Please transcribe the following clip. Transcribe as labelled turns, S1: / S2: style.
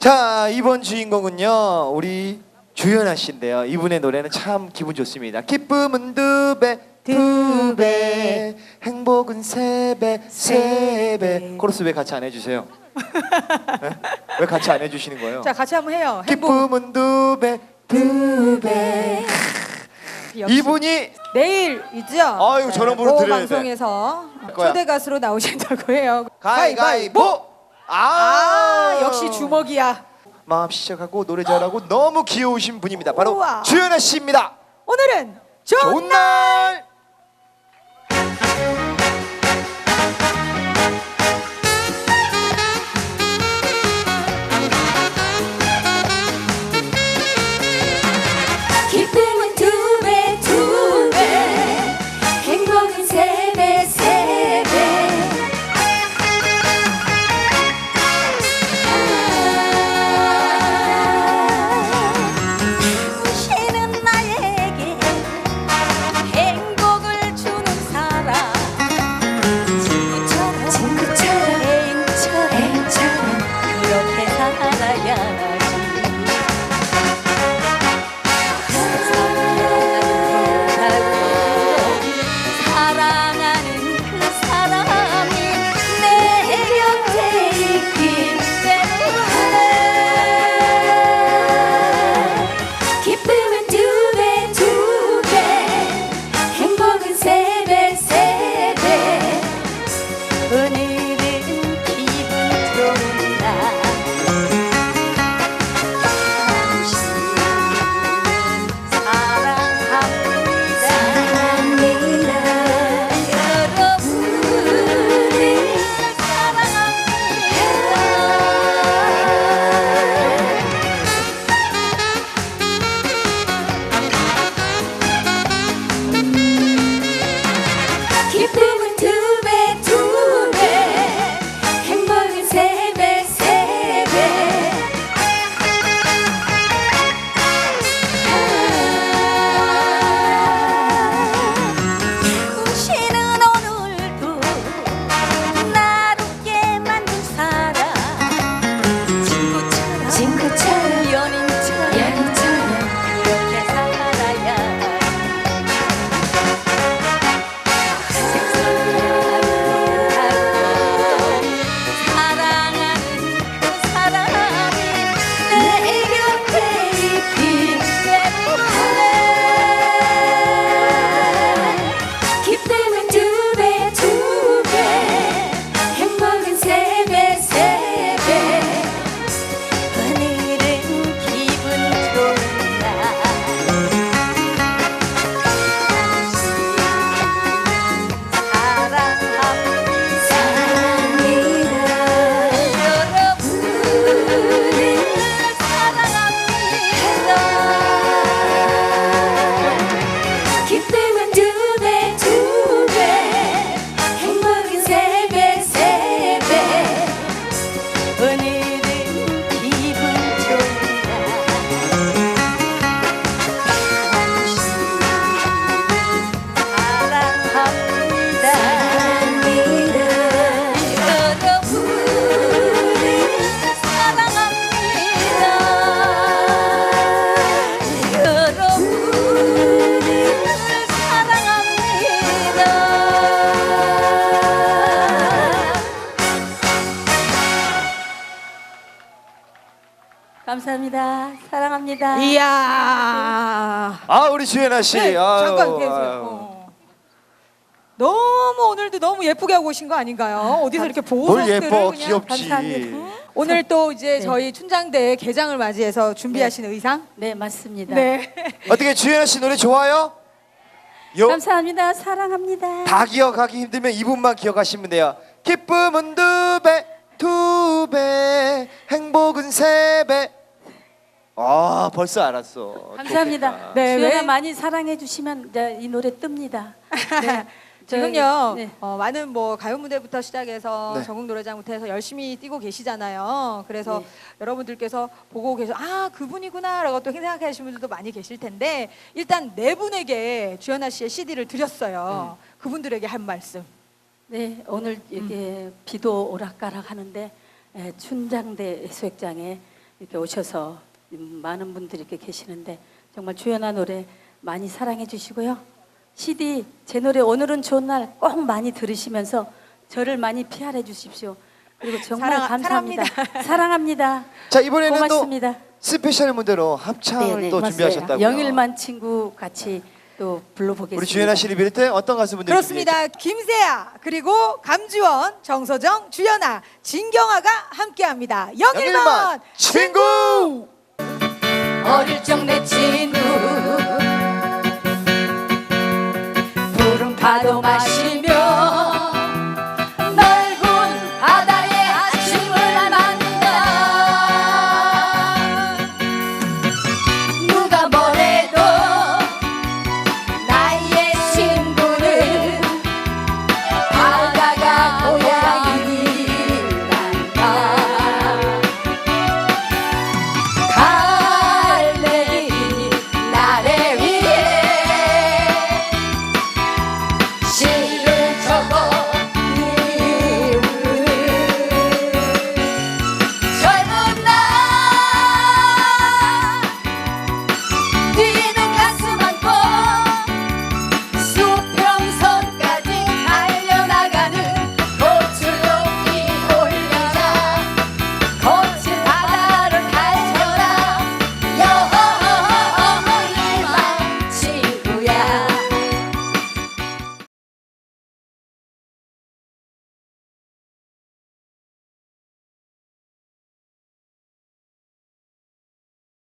S1: 자 이번 주인공은요 우리 주연아 씨인데요. 이분의 노래는 참 기분 좋습니다. 기쁨은 두 배, 두 배, 행복은 세 배, 세 배. 코러스 왜 같이 안 해주세요? 네? 왜 같이 안 해주시는 거예요?
S2: 자 같이 한번 해요. 행복.
S1: 기쁨은 두 배, 두 배.
S2: 역시
S1: 이분이
S2: 내일이죠.
S1: 아유, 저런 분을
S2: 모
S1: 드려야 돼.
S2: 방송에서
S1: 거야.
S2: 초대 가수로 나오신다고 해요.
S1: 가위가위보. 아,
S2: 아 역시 주먹이야.
S1: 마음 시작하고 노래 잘하고 너무 귀여우신 분입니다. 바로
S2: 우와.
S1: 주연아 씨입니다.
S2: 오늘은 좋은
S1: 좋은 날.
S3: 기 감사합니다. 사랑합니다.
S2: 이야.
S1: 아 우리 주연아 씨.
S2: 네,
S1: 아유,
S2: 잠깐 계세요. 어. 너무 오늘도 너무 예쁘게 하고 오신 거 아닌가요? 어디서 이렇게
S1: 뭘
S2: 보석들을
S1: 예뻐
S2: 그냥
S1: 귀엽지.
S3: 감사합니다.
S2: 오늘 또 이제
S3: 네.
S2: 저희 춘장대 개장을 맞이해서 준비하신 의상?
S3: 네, 맞습니다.
S2: 네.
S1: 어떻게 주연아 씨 노래 좋아요? 요,
S3: 감사합니다. 사랑합니다.
S1: 다 기억하기 힘들면 이분만 기억하시면 돼요. 기쁨은 두 배, 두 배, 행복은 세 배. 아 벌써 알았어.
S3: 감사합니다.
S1: 좋겠다.
S2: 네,
S3: 주연아
S2: 왜-
S3: 많이 사랑해 주시면 이 노래 뜹니다. 네.
S2: 지금요
S3: 네.
S2: 어, 많은 뭐 가요 무대부터 시작해서
S1: 네.
S2: 전국 노래장부터 해서 열심히 뛰고 계시잖아요. 그래서
S3: 네.
S2: 여러분들께서 보고 계셔 아 그분이구나라고 또 생각하시는 분들도 많이 계실 텐데 일단 네 분에게 주연아 씨의 CD를 드렸어요. 그분들에게 한 말씀.
S3: 네, 오늘 이게 비도 오락가락 하는데 에, 춘장대 해수욕장에 이렇게 오셔서 음, 많은 분들이 이렇게 계시는데 정말 주연아 노래 많이 사랑해 주시고요. CD 제 노래 오늘은 좋은 날 꼭 많이 들으시면서 저를 많이 피하해 주십시오. 그리고 정말
S2: 사랑-
S3: 감사합니다. 사랑합니다.
S1: 자 이번에는
S3: 고맙습니다.
S1: 또 스페셜 무대로 합창을
S3: 네,
S1: 또. 준비하셨다고요.
S3: 영일만 친구 같이 또 불러보겠습니다.
S1: 우리 주연아 씨를 비롯해 어떤 가수분들이
S2: 그렇습니다. 김세아 그리고 감주원, 정서정, 주연아, 진경아가 함께합니다. 영일만
S1: 영일만 친구.
S4: 친구